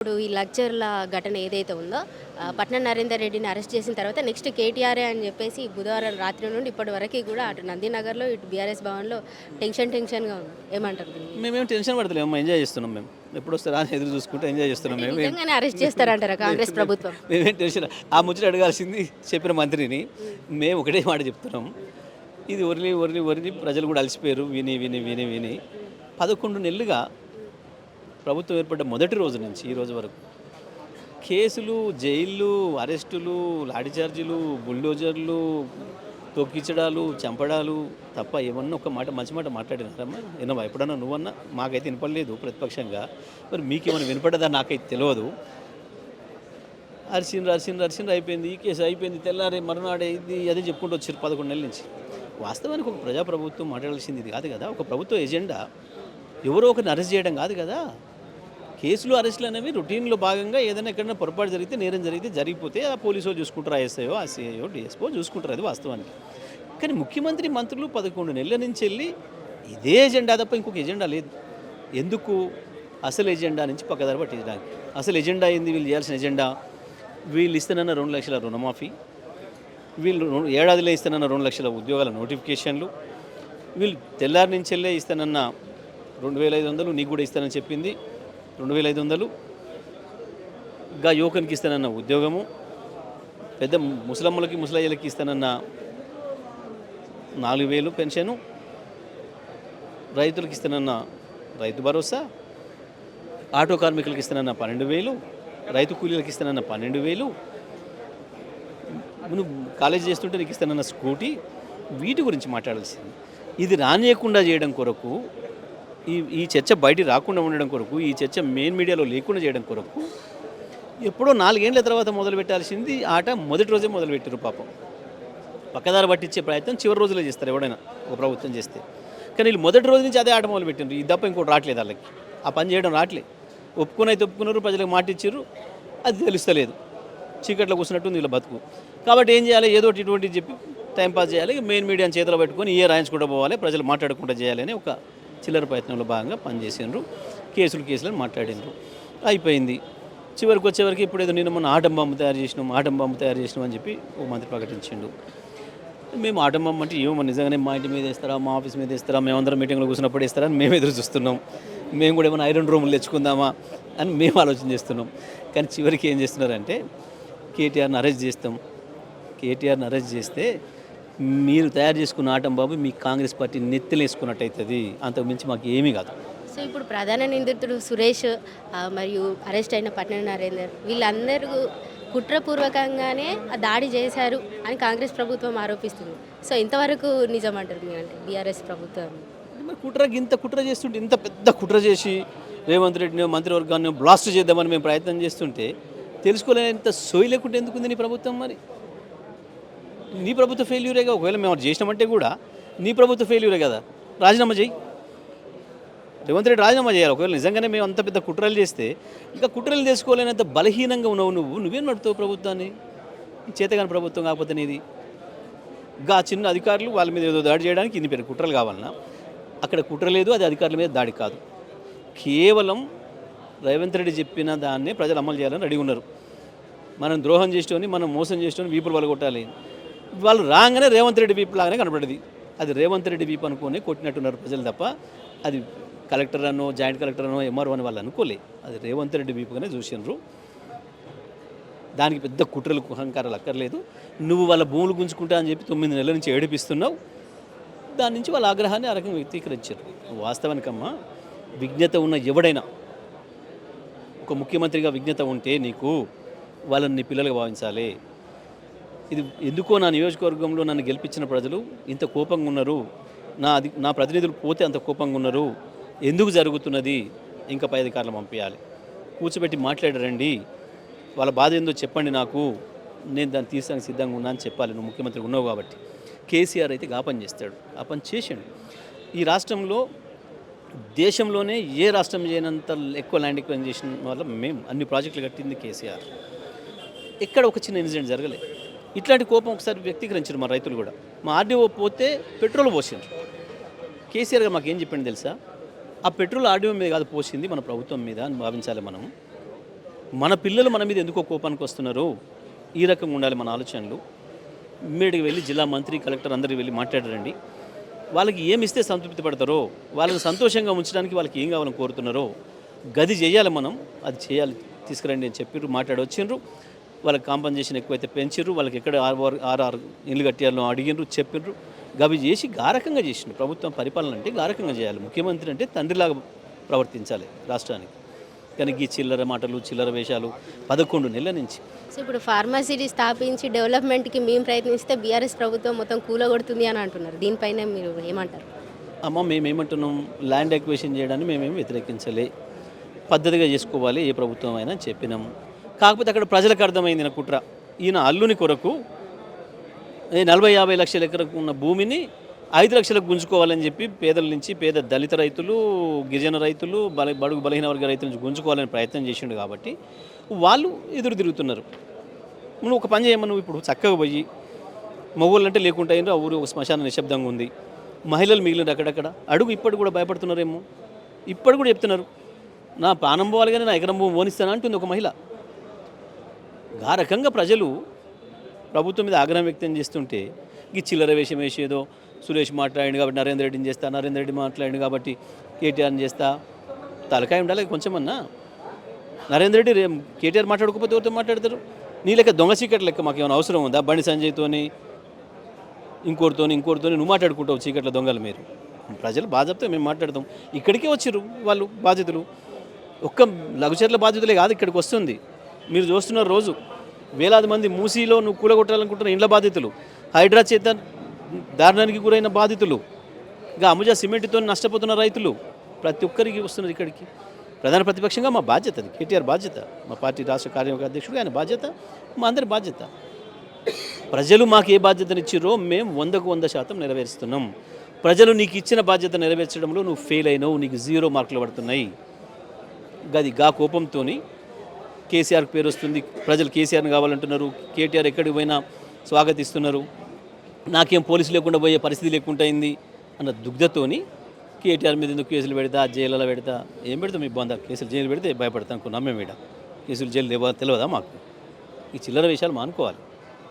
ఇప్పుడు ఈ లగ్జర్ల ఘటన ఏదైతే ఉందో పట్నం నరేందర్ రెడ్డిని అరెస్ట్ చేసిన తర్వాత నెక్స్ట్ కేటీఆర్ఏ అని చెప్పేసి బుధవారం రాత్రి నుండి ఇప్పటి వరకు కూడా అటు నందినగర్లో ఇటు బీఆర్ఎస్ భవన్లో టెన్షన్ టెన్షన్గా ఉంది. ఏమంటారు? మేమేం టెన్షన్ పడతలేము ఎంజాయ్ చేస్తున్నాం మేము. ఎప్పుడు వస్తారా అని ఎదురు చూసుకుంటే ఎంజాయ్ చేస్తున్నాం మేము. అరెస్ట్ చేస్తారంటారా కాంగ్రెస్ ప్రభుత్వం? మేమేం టెన్షన్ ఆ ముచ్చట అడగాల్సింది చెప్పిన మంత్రిని. మేము ఒకటే మాట చెప్తున్నాం ఇది ఒరిలి ఒరిలి ఒరిలి ప్రజలు కూడా అలసిపోయారు విని విని విని విని. పదకొండు నెలలుగా ప్రభుత్వం ఏర్పడ్డ మొదటి రోజు నుంచి ఈ రోజు వరకు కేసులు జైళ్ళు అరెస్టులు లాఠీచార్జీలు బుల్డోజర్లు తొక్కించడాలు చంపడాలు తప్ప ఏమన్నా ఒక మాట మంచి మాట మాట్లాడినారమ్మా? వినవా ఎప్పుడన్నా నువ్వన్నా? మాకైతే వినపడలేదు ప్రతిపక్షంగా. మరి మీకేమైనా వినపడదా? నాకైతే తెలియదు అరిసిండ్రు అరిసిండ్రు అరిసిండ్రు అయిపోయింది. ఈ కేసు అయిపోయింది. తెల్లారే మరునాడే ఇది అదే చెప్పుకుంటూ వచ్చారు పదకొండు నెలల నుంచి. వాస్తవానికి ఒక ప్రజాప్రభుత్వం మాట్లాడాల్సింది ఇది కాదు కదా. ఒక ప్రభుత్వ ఎజెండా ఎవరో ఒకరిని అరెస్ట్ చేయడం కాదు కదా. కేసులు అరెస్టులు అనేవి రొటీన్లో భాగంగా ఏదైనా ఎక్కడైనా పొరపాటు జరిగితే నేరం జరిగితే జరిగిపోతే ఆ పోలీసులు చూసుకుంటారు ఐఎస్ఐఓ ఆ సిఐఓ డిఎస్పో చూసుకుంటారు. అది వాస్తవానికి. కానీ ముఖ్యమంత్రి మంత్రులు పదకొండు నెలల నుంచి వెళ్ళి ఇదే ఎజెండా తప్ప ఇంకొక ఎజెండా లేదు. ఎందుకు? అసలు ఎజెండా నుంచి పక్కదారి పట్టించడానికి. అసలు ఎజెండా ఏంది? వీళ్ళు చేయాల్సిన ఎజెండా? వీళ్ళు ఇస్తానన్న రెండు లక్షల రుణమాఫీ. వీళ్ళు ఏడాదిలో ఇస్తానన్న రెండు లక్షల ఉద్యోగాల నోటిఫికేషన్లు. వీళ్ళు తెల్లారి నుంచి వెళ్ళే ఇస్తానన్న రెండు వేల ఐదు వందలు నీకు కూడా ఇస్తానని చెప్పింది. రెండు వేల ఐదు వందలు. గా యువకునికి ఇస్తానన్న ఉద్యోగము. పెద్ద ముసలమ్మలకి ముసలయ్యలకి ఇస్తానన్న నాలుగు వేలు పెన్షను. రైతులకు ఇస్తానన్న రైతు భరోసా. ఆటో కార్మికులకు ఇస్తానన్న పన్నెండు వేలు. రైతు కూలీలకు ఇస్తానన్న పన్నెండు వేలు. నువ్వు కాలేజ్ చేస్తుంటే నీకు ఇస్తానన్న స్కూటీ. వీటి గురించి మాట్లాడాల్సింది. ఇది రానియకుండా చేయడం కొరకు ఈ ఈ చర్చ బయట రాకుండా ఉండడం కొరకు ఈ చర్చ మెయిన్ మీడియాలో లేకుండా చేయడం కొరకు ఎప్పుడో నాలుగేళ్ళ తర్వాత మొదలు పెట్టాల్సింది ఆట మొదటి రోజే మొదలు పెట్టారు పాపం. పక్కదారి పట్టించే ప్రయత్నం చివరి రోజులో చేస్తారు ఎవడైనా ఒక ప్రభుత్వం చేస్తే. కానీ వీళ్ళు మొదటి రోజు నుంచి అదే ఆట మొదలు పెట్టిండ్రు. ఈ తప్ప ఇంకోటి రావట్లేదు వాళ్ళకి. ఆ పని చేయడం రావట్లేదు ఒప్పుకుని అయితే ఒప్పుకున్నారు ప్రజలకు మాటిచ్చారు అది తెలుస్తలేదు. చీకట్లో కూర్చున్నట్టుంది వీళ్ళ బతుకు. కాబట్టి ఏం చేయాలి? ఏదో ఒకటి ఇటువంటి చెప్పి టైంపాస్ చేయాలి. మెయిన్ మీడియాని చేతిలో పెట్టుకొని ఏ రాయించుకుంటూ పోవాలి. ప్రజలు మాట్లాడకుండా చేయాలని ఒక చిల్లర ప్రయత్నంలో భాగంగా పనిచేసిండ్రు కేసులు కేసులను మాట్లాడినరు. అయిపోయింది. చివరికి వచ్చేవరకు ఇప్పుడు ఏదో నిన్న మొన్న ఆటం బాంబు తయారు చేసినాం ఆటం బాంబు తయారు చేసినాం అని చెప్పి ఓ మంత్రి ప్రకటించిండు. మేము ఆటం బాంబు అంటే ఏమో నిజంగానే మా ఇంటి మీద వేస్తారా మా ఆఫీస్ మీద వేస్తారా మేమందరం మీటింగ్లో కూర్చున్నప్పుడు వేస్తారా అని మేము ఎదురు చూస్తున్నాం. మేము కూడా ఏమైనా ఐరన్ రూములు తెచ్చుకుందామా అని మేము ఆలోచన చేస్తున్నాం. కానీ చివరికి ఏం చేస్తున్నారంటే కేటీఆర్ని అరెస్ట్ చేస్తాం. కేటీఆర్ని అరెస్ట్ చేస్తే మీరు తయారు చేసుకున్న ఆటం బాబు మీ కాంగ్రెస్ పార్టీ నెత్తిలేసుకున్నట్టు అవుతుంది అంతకు మించి మాకు ఏమీ కాదు. సో ఇప్పుడు ప్రధాన నిందితుడు సురేష్ మరియు అరెస్ట్ అయిన పట్నం నరేందర్ వీళ్ళందరూ కుట్రపూర్వకంగానే దాడి చేశారు అని కాంగ్రెస్ ప్రభుత్వం ఆరోపిస్తుంది. సో ఇంతవరకు నిజం అంటారు మీరంటే బీఆర్ఎస్ ప్రభుత్వం? కుట్ర ఇంత కుట్ర చేస్తుంటే ఇంత పెద్ద కుట్ర చేసి రేవంత్ రెడ్డిని మంత్రివర్గాన్ని బ్లాస్ట్ చేద్దామని మేము ప్రయత్నం చేస్తుంటే తెలుసుకోలేనంత సోయి లేకుంటే ఎందుకుంది నీ ప్రభుత్వం మరి? నీ ప్రభుత్వ ఫెయిల్యూరేగా ఒకవేళ మేము అది చేసినామంటే కూడా నీ ప్రభుత్వ ఫెయిల్యూరే కదా? రాజీనామా చేయి. రేవంత్ రెడ్డి రాజీనామా చేయాలి. ఒకవేళ నిజంగానే మేము అంత పెద్ద కుట్రలు చేస్తే ఇంకా కుట్రలు చేసుకోలేనంత బలహీనంగా ఉన్నావు నువ్వు. నువ్వేం నడుతావు ప్రభుత్వాన్ని? చేతగాని ప్రభుత్వం కాకపోతే నీది. గా చిన్న అధికారులు వాళ్ళ మీద ఏదో దాడి చేయడానికి ఇన్ని పేరు కుట్రలు కావాలన్నా అక్కడ కుట్ర లేదు అది అధికారుల మీద దాడి కాదు. కేవలం రేవంత్ రెడ్డి చెప్పిన దాన్నే ప్రజలు అమలు చేయాలని రెడీ ఉన్నారు. మనం ద్రోహం చేసేటోని మనం మోసం చేసేటోని వీపులు పలగొట్టాలి వాళ్ళు రాగానే రేవంత్ రెడ్డి వీపు లాగానే కనపడేది అది రేవంత్ రెడ్డి వీపు అనుకొని కొట్టినట్టున్నారు ప్రజలు తప్ప అది కలెక్టర్ అనో జాయింట్ కలెక్టర్ అనో ఎంఆర్ఓ అని వాళ్ళు అనుకోలే. అది రేవంత్ రెడ్డి వీపుగానే చూసినారు. దానికి పెద్ద కుట్రలు అహంకారాలు అక్కర్లేదు. నువ్వు వాళ్ళ భూములు గుంజుకుంటా అని చెప్పి తొమ్మిది నెలల నుంచి ఏడిపిస్తున్నావు. దాని నుంచి వాళ్ళ ఆగ్రహాన్ని ఆ రకంగా వ్యక్తీకరించారు. వాస్తవానికమ్మా విజ్ఞత ఉన్న ఎవడైనా ఒక ముఖ్యమంత్రిగా విజ్ఞత ఉంటే నీకు వాళ్ళని నీ పిల్లలుగా భావించాలి. ఇది ఎందుకో నా నియోజకవర్గంలో నన్ను గెలిపించిన ప్రజలు ఇంత కోపంగా ఉన్నారు. నా అది నా ప్రతినిధులు పోతే అంత కోపంగా ఉన్నారు. ఎందుకు జరుగుతున్నది? ఇంకా పై అధికారులు పంపించాలి కూర్చోబెట్టి మాట్లాడరండి. వాళ్ళ బాధ ఏందో చెప్పండి నాకు. నేను దాన్ని తీర్చడానికి సిద్ధంగా ఉన్నా అని చెప్పాలి. నువ్వు ముఖ్యమంత్రి ఉన్నావు కాబట్టి. కేసీఆర్ అయితే గా పని చేస్తాడు. ఆ పని చేసాడు. ఈ రాష్ట్రంలో దేశంలోనే ఏ రాష్ట్రం చేయనంత ఎక్కువ ల్యాండ్ ఎక్వైజేషన్ వల్ల మేము అన్ని ప్రాజెక్టులు కట్టింది కేసీఆర్. ఎక్కడ ఒక చిన్న ఇన్సిడెంట్ జరగలేదు ఇట్లాంటి కోపం ఒకసారి వ్యక్తీకరించారు మా రైతులు కూడా. మా ఆర్డీఓ పోతే పెట్రోల్ పోసిండ్రు. కేసీఆర్ గారు మాకేం చెప్పింది తెలుసా? ఆ పెట్రోల్ ఆర్డీఓ మీద కాదు పోసింది మన ప్రభుత్వం మీద అని భావించాలి మనం. మన పిల్లలు మన మీద ఎందుకో కోపానికి వస్తున్నారు ఈ రకంగా ఉండాలి మన ఆలోచనలు. ఇమ్మీడియట్గా వెళ్ళి జిల్లా మంత్రి కలెక్టర్ అందరికి వెళ్ళి మాట్లాడారండి. వాళ్ళకి ఏమి ఇస్తే సంతృప్తి పడతారో వాళ్ళని సంతోషంగా ఉంచడానికి వాళ్ళకి ఏం కావాలని కోరుతున్నారో గది చేయాలి మనం. అది చేయాలి తీసుకురండి అని చెప్పిర్రు మాట్లాడొచ్చిండ్రు. వాళ్ళకి కాంపన్సేషన్ ఎక్కువైతే పెంచిర్రు వాళ్ళకి ఎక్కడ ఆరు ఆరు- ఇల్లు కట్టాలో అడిగినరు చెప్పిండ్రు గవి చేసి గారకంగా చేసిండ్రు ప్రభుత్వం పరిపాలన అంటే గారకంగా చేయాలి. ముఖ్యమంత్రి అంటే తండ్రిలాగా ప్రవర్తించాలి రాష్ట్రానికి. కానీ ఈ చిల్లర మాటలు చిల్లర వేషాలు పదకొండు నెలల నుంచి. సో ఇప్పుడు ఫార్మసీని స్థాపించి డెవలప్మెంట్కి మేము ప్రయత్నిస్తే బీఆర్ఎస్ ప్రభుత్వం మొత్తం కూలగొడుతుంది అని అంటున్నారు. దీనిపైన మీరు ఏమంటారు? అమ్మ మేమేమంటున్నాం? ల్యాండ్ ఎక్వేషన్ చేయడాన్ని మేమేమి వ్యతిరేకించలే. పద్ధతిగా చేసుకోవాలి ఏ ప్రభుత్వం అయినా చెప్పినాము కాకపోతే అక్కడ ప్రజలకు అర్థమైంది నా కుట్ర. ఈయన అల్లుని కొరకు నలభై యాభై లక్షల ఎకరకు ఉన్న భూమిని ఐదు లక్షలకు గుంజుకోవాలని చెప్పి పేదల నుంచి పేద దళిత రైతులు గిరిజన రైతులు బల బడుగు బలహీన వర్గ రైతుల నుంచి గుంజుకోవాలని ప్రయత్నం చేసిండు కాబట్టి వాళ్ళు ఎదురు తిరుగుతున్నారు. నువ్వు ఒక పని చేయమని నువ్వు ఇప్పుడు చక్కగా పోయి మగవాళ్ళు అంటే లేకుండా ఆ ఊరు ఒక శ్మశాన నిశ్శబ్దంగా ఉంది. మహిళలు మిగిలిన అక్కడక్కడ. అడుగు ఇప్పటి కూడా భయపడుతున్నారేమో. ఇప్పటి కూడా చెప్తున్నారు. నా ప్రాణం పోవాలి కానీ నా ఎకరం భూమి ఓనిస్తాను అంటుంది ఒక మహిళ. ఆ రకంగా ప్రజలు ప్రభుత్వం మీద ఆగ్రహం వ్యక్తం చేస్తుంటే ఈ చిల్లర వేషం వేసేదో సురేష్ మాట్లాడిండు కాబట్టి నరేంద్ర రెడ్డిని చేస్తా నరేంద్ర రెడ్డి మాట్లాడిండు కాబట్టి కేటీఆర్ని చేస్తా తలకాయ ఉండాలి కొంచెమన్నా. నరేంద్ర రెడ్డి రే కేటీఆర్ మాట్లాడకపోతే ఎవరితో మాట్లాడతారు? నీ లెక్క దొంగ చీకటి లెక్క మాకు ఏమైనా అవసరం ఉందా? బండి సంజయ్తోని ఇంకోరితోని ఇంకోరితోని నువ్వు మాట్లాడుకుంటావు చీకట్ల దొంగలు మీరు ప్రజలు బాధ్యతతో మేము మాట్లాడతాం. ఇక్కడికే వచ్చారు వాళ్ళు బాధితులు ఒక్క లఘుచర్ల బాధితులే కాదు ఇక్కడికి వస్తుంది. మీరు చూస్తున్న రోజు వేలాది మంది మూసీలో నువ్వు కూలగొట్టాలనుకుంటున్న ఇండ్ల బాధితులు హైడ్రా చేత దారుణానికి గురైన బాధితులు ఇంకా అముజా సిమెంట్తో నష్టపోతున్న రైతులు ప్రతి ఒక్కరికి వస్తున్నారు ఇక్కడికి. ప్రధాన ప్రతిపక్షంగా మా బాధ్యత అది కేటీఆర్ బాధ్యత మా పార్టీ రాష్ట్ర కార్యవర్గ అధ్యక్షుడు ఆయన బాధ్యత మా అందరి బాధ్యత. ప్రజలు మాకు ఏ బాధ్యతనిచ్చిరో మేము వందకు వంద శాతం నెరవేరుస్తున్నాం. ప్రజలు నీకు ఇచ్చిన బాధ్యత నెరవేర్చడంలో నువ్వు ఫెయిల్ అయినావు నీకు జీరో మార్కులు పడుతున్నాయి. గది గా కోపంతో కేసీఆర్ పేరు వస్తుంది. ప్రజలు కేసీఆర్ని కావాలంటున్నారు. కేటీఆర్ ఎక్కడికి పోయినా స్వాగతిస్తున్నారు. నాకేం పోలీసు లేకుండా పోయే పరిస్థితి లేకుండా అయింది అన్న దుగ్ధతోని కేటీఆర్ మీద ఎందుకు కేసులు పెడతా జైలులో పెడతా ఏం పెడతాం మీ కేసులు జైలు పెడితే భయపడతాను అనుకున్నాం మేము కేసులు జైలు తెలియదా మాకు? ఈ చిల్లర విషయాలు మానుకోవాలి.